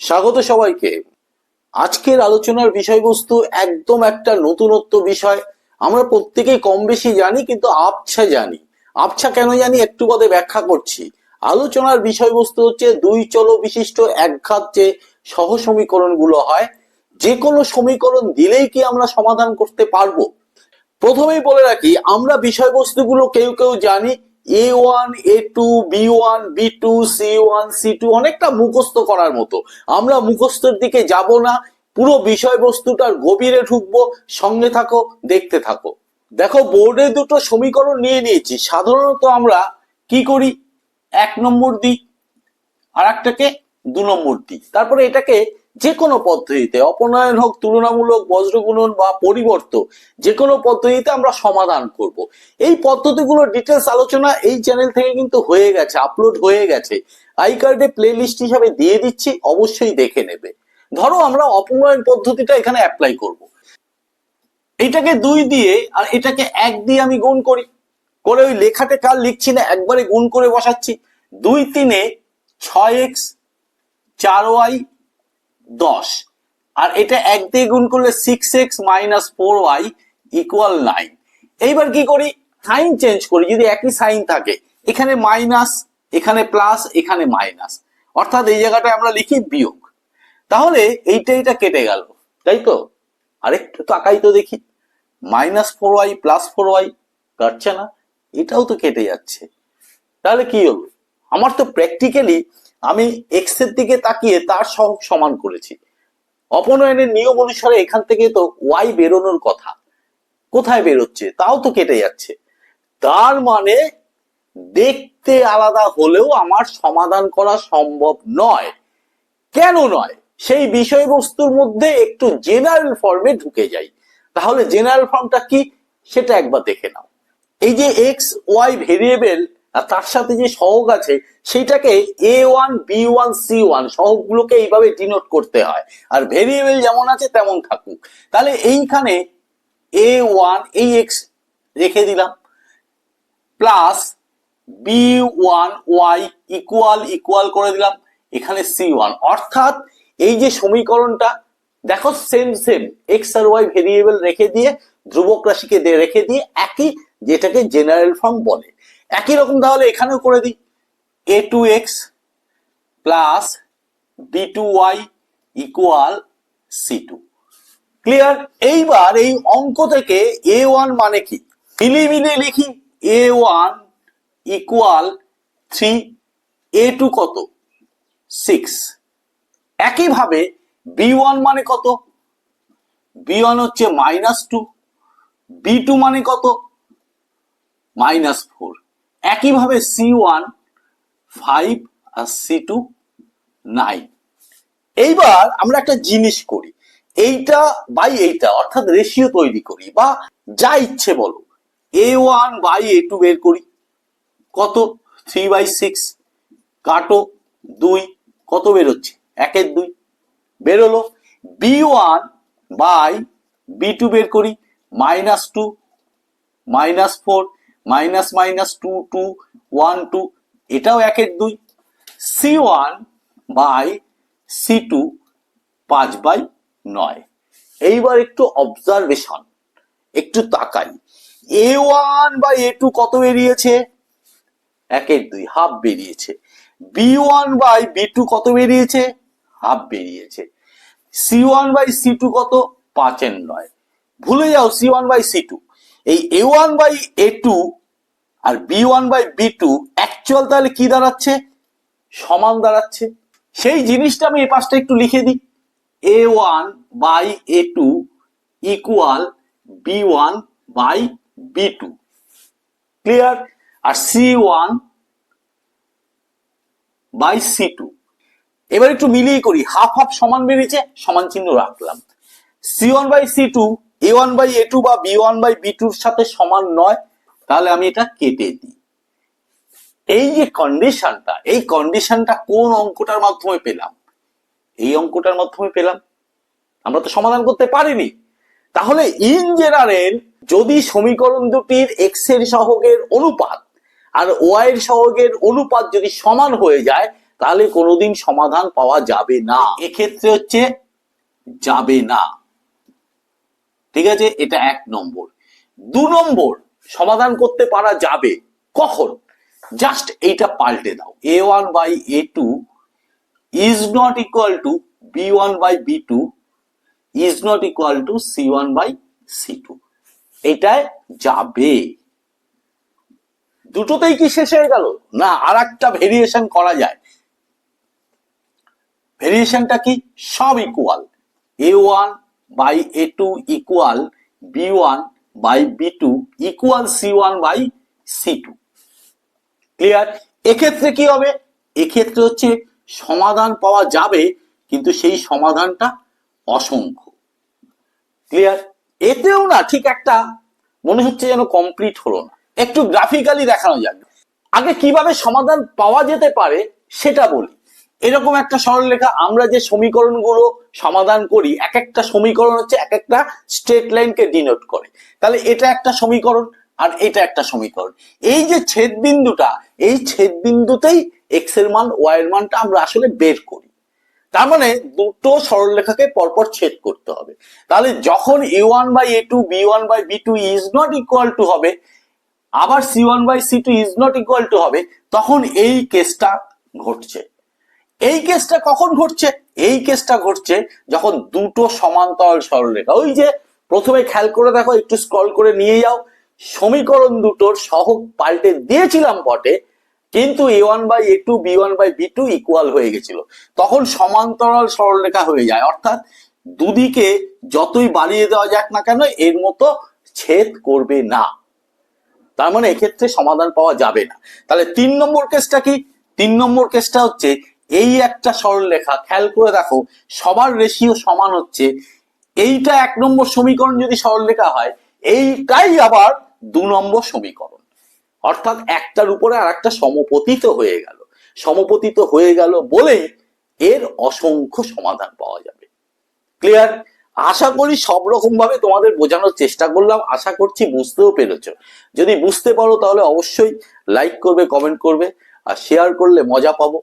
স্বাগত সবাইকে। আজকের আলোচনার বিষয়বস্তু একদম একটা নতুনত্ব বিষয়। আমরা প্রত্যেকেই কম বেশি জানি, কিন্তু আবছা জানি। আবছা কেন জানি একটু পদে ব্যাখ্যা করছি। আলোচনার বিষয়বস্তু হচ্ছে দুই চলো বিশিষ্ট একঘাত যে সহ সমীকরণগুলো হয়। যে কোনো সমীকরণ দিলেই কি আমরা সমাধান করতে পারব? প্রথমেই বলে রাখি, আমরা বিষয়বস্তুগুলো কেউ কেউ জানি A one A two B one B two C one C two অনেকটা মুখস্থ করার মতো। আমরা মুখস্থের দিকে যাব না, পুরো বিষয়বস্তুটার গভীরে ঢুকবো, সঙ্গে থাকো, দেখতে থাকো। দেখো, বোর্ডে দুটো সমীকরণ নিয়ে নিয়েছি। সাধারণত আমরা কি করি? এক নম্বর দিই আর একটাকে দু নম্বর দিই তারপরে এটাকে যে কোনো পদ্ধতিতে অপনয়ন হোক, তুলনামূলক, বজ্রগুণন বা পরিবর্ত যে কোনো পদ্ধতিতে আমরা সমাধান করব। এই পদ্ধতিগুলোর ডিটেলস আলোচনা এই চ্যানেল থেকে কিন্তু হয়ে গেছে আপলোড হয়ে গেছে। আই কার্ডে প্লে লিস্ট হিসাবে দিয়ে দিচ্ছি, অবশ্যই দেখে নেবে। ধরো আমরা অপনয়ন পদ্ধতিটা এখানে অ্যাপ্লাই করব। এটাকে দুই দিয়ে আর এটাকে এক দিয়ে আমি গুণ করি। করে ওই লেখাতে কার লিখছি না, একবারে গুণ করে বসাচ্ছি। দুই তিনে ছয় এক্স, চার ওয়াই দশ। আর এটা এক দিয়ে গুণ করলে six x minus four y equal nine এইবার কি করি? সাইন চেঞ্জ করি, যদি একই সাইন থাকে, এখানে মাইনাস এখানে প্লাস এখানে মাইনাস অর্থাৎ এই জায়গাটায় আমরা লিখি বিয়োগ। তাহলে এইটা এইটা কেটে গেল, তাই তো? আরেকটু তাকাই তো দেখি। Minus four y plus four y কাটছে না, এটাও তো কেটে যাচ্ছে। তাহলে কি হলো? আমার তো প্র্যাকটিক্যালি আমি এক্সের দিকে তাকিয়ে তার সঙ্গ সমান করেছি। অপনয়নের নিয়ম অনুসারে এখান থেকে তো ওয়াই বেরোনোর কথা। কোথায় বেরোচ্ছে? তাও তো কেটে যাচ্ছে। তার মানে দেখতে আলাদা হলেও আমার সমাধান করা সম্ভব নয়। কেন নয়? সেই বিষয়বস্তুর মধ্যে একটু জেনারেল ফর্মে ঢুকে যাই। তাহলে জেনারেল ফর্মটা কি? সেটা একবার দেখে নাও। এই যে এক্স ওয়াই ভেরিয়েবল আর তার সাথে যে সহগ আছে সেইটাকে A one B one C one সহগগুলোকে এইভাবে ডিনোট করতে হয়। আর ভেরিয়েবল যেমন আছে তেমন থাকুক। তাহলে এইখানে এ ওয়ান এই এক্স রেখে দিলাম। Plus B one y equal equal করে দিলাম। এখানে সি ওয়ান অর্থাৎ এই যে সমীকরণটা, দেখো সেম সেম এক্স আর ওয়াই ভেরিয়েবল রেখে দিয়ে, ধ্রুবক রাশিকে রেখে দিয়ে একই যেটাকে জেনারেল ফর্ম বলে। একই রকম তাহলে এখানেও করে দিই। A two x plus B two y equal C two clear এইবার এই অঙ্ক থেকে এ ওয়ান মানে কি? মিলিয়ে লিখি A one equal three A two কত? সিক্স একইভাবে বি ওয়ান মানে কত? বি ওয়ান হচ্ছে মাইনাস টু বি টু মানে কত? মাইনাস ফোর একইভাবে সি ওয়ান ফাইভ আর সি টু নাইন এইবার আমরা একটা জিনিস করি। এইটা বাই এইটা, অর্থাৎ রেশিও তৈরি করি বা যা ইচ্ছে বলো। A one by A two বের করি। কত? থ্রি বাই সিক্স কাটো, দুই, কত বেরোচ্ছে? একের দুই। বেরোলো। B one by B two বের করি। Minus two minus four minus minus two two, one, two, এটাও একের দুই। C one by C two পাঁচ বাই নয়। এইবার একটু অবজারভেশন একটু তাকাই। A one by A two কত বেরিয়েছে? একের দুই, হাফ বেরিয়েছে। B one by B two কত বেরিয়েছে? হাফ বেরিয়েছে। C one by C two কত? পাঁচের নয়। ভুলে যাও, C one by C two. এই A one by A two R B one by B two actual তাহলে কি দাঁড়াচ্ছে? সমান দাঁড়াচ্ছে। সেই জিনিসটা আমি এই পাশটা একটু লিখে দিই। A one by A two equal B one by B two clear R C one by C two এবার একটু মিলিয়ে করি। হাফ হাফ সমান বেরিয়েছে, সমান চিহ্ন রাখলাম। C one by C two A one by A two বা বি ওয়ান বাই বি টুর সাথে সমান নয়, তাহলে আমি এটা কেটে দিই। এই যে কন্ডিশনটা এই কন্ডিশনটা কোন অঙ্কটার মাধ্যমে পেলাম? এই অঙ্কটার মাধ্যমে পেলাম। আমরা তো সমাধান করতে পারিনি। তাহলে ইন জেনারেল যদি সমীকরণ দুটির এক্সের সহগের অনুপাত আর ওয়াই এর সহগের অনুপাত যদি সমান হয়ে যায়, তাহলে কোনোদিন সমাধান পাওয়া যাবে না। এক্ষেত্রে হচ্ছে যাবে না। ঠিক আছে? এটা এক নম্বর। দু নম্বর, সমাধান করতে পারা যাবে কখন? জাস্ট এইটা পাল্টে দাও। A one by A two is not equal to B one by B two is not equal to C one by C two এটায় যাবে। দুটোতেই কি শেষ হয়ে গেল? না আর একটা ভেরিয়েশন করা যায়। ভেরিয়েশনটা কি? সব equal A one by A two equal B one by B two equal C one by C two. Clear? এক্ষেত্রে কি হবে? এক্ষেত্রে হচ্ছে সমাধান পাওয়া যাবে, কিন্তু সেই সমাধানটা অসংখ্য। ক্লিয়ার? এতেও না ঠিক একটা মনে হচ্ছে যেন কমপ্লিট হলো না। একটু গ্রাফিক্যালি দেখানো যাক। আগে কীভাবে সমাধান পাওয়া যেতে পারে সেটা বলি। এরকম একটা সরলরেখা, আমরা যে সমীকরণগুলো সমাধান করি এক একটা সমীকরণ হচ্ছে এক একটা স্ট্রেট লাইনকে ডিনোট করে। তাহলে এটা একটা সমীকরণ আর এটা একটা সমীকরণ। এই যে ছেদ বিন্দুটা এই ছেদ বিন্দুতেই এক্সের মান ওয়াই এর মানটা আমরা আসলে বের করি। তার মানে দুটো সরলরেখাকে পরপর ছেদ করতে হবে। তাহলে যখন A one by A two B one by B two is not equal to হবে, আবার C one by C two is not equal to হবে, তখন এই কেসটা ঘটছে। এই কেসটা কখন ঘটছে? এই কেসটা ঘটছে যখন দুটো সমান্তরাল সরলরেখা। ওই যে প্রথমে খেয়াল করে দেখো, একটু স্ক্রল করে নিয়ে যাও। সমীকরণ দুটোর সহগ পাল্টে দিয়েছিলাম বটে, কিন্তু A one by A two B one by B two equal হয়ে গেছিল। তখন সমান্তরাল সরলরেখা হয়ে যায়। অর্থাৎ দুদিকে যতই বাড়িয়ে দেওয়া যাক না কেন, এর মতো ছেদ করবে না। তার মানে এক্ষেত্রে সমাধান পাওয়া যাবে না। তাহলে তিন নম্বর কেসটা কি? তিন নম্বর কেসটা হচ্ছে এই একটা সরলরেখা খেয়াল করে দেখো, সবার রেশিও সমান হচ্ছে, এইটা এক নম্বর সমীকরণ যদি সরলরেখা হয়, এইটাই আবার দু নম্বর সমীকরণ। অর্থাৎ একটার উপরে আর একটা সমপতিত হয়ে গেল। সমপতিত হয়ে গেল বলেই এর অসংখ্য সমাধান পাওয়া যাবে। ক্লিয়ার আশা করি সব রকম ভাবে তোমাদের বোঝানোর চেষ্টা করলাম। আশা করছি বুঝতেও পেরেছ। যদি বুঝতে পারো তাহলে অবশ্যই লাইক করবে কমেন্ট করবে, আর শেয়ার করলে মজা পাবো।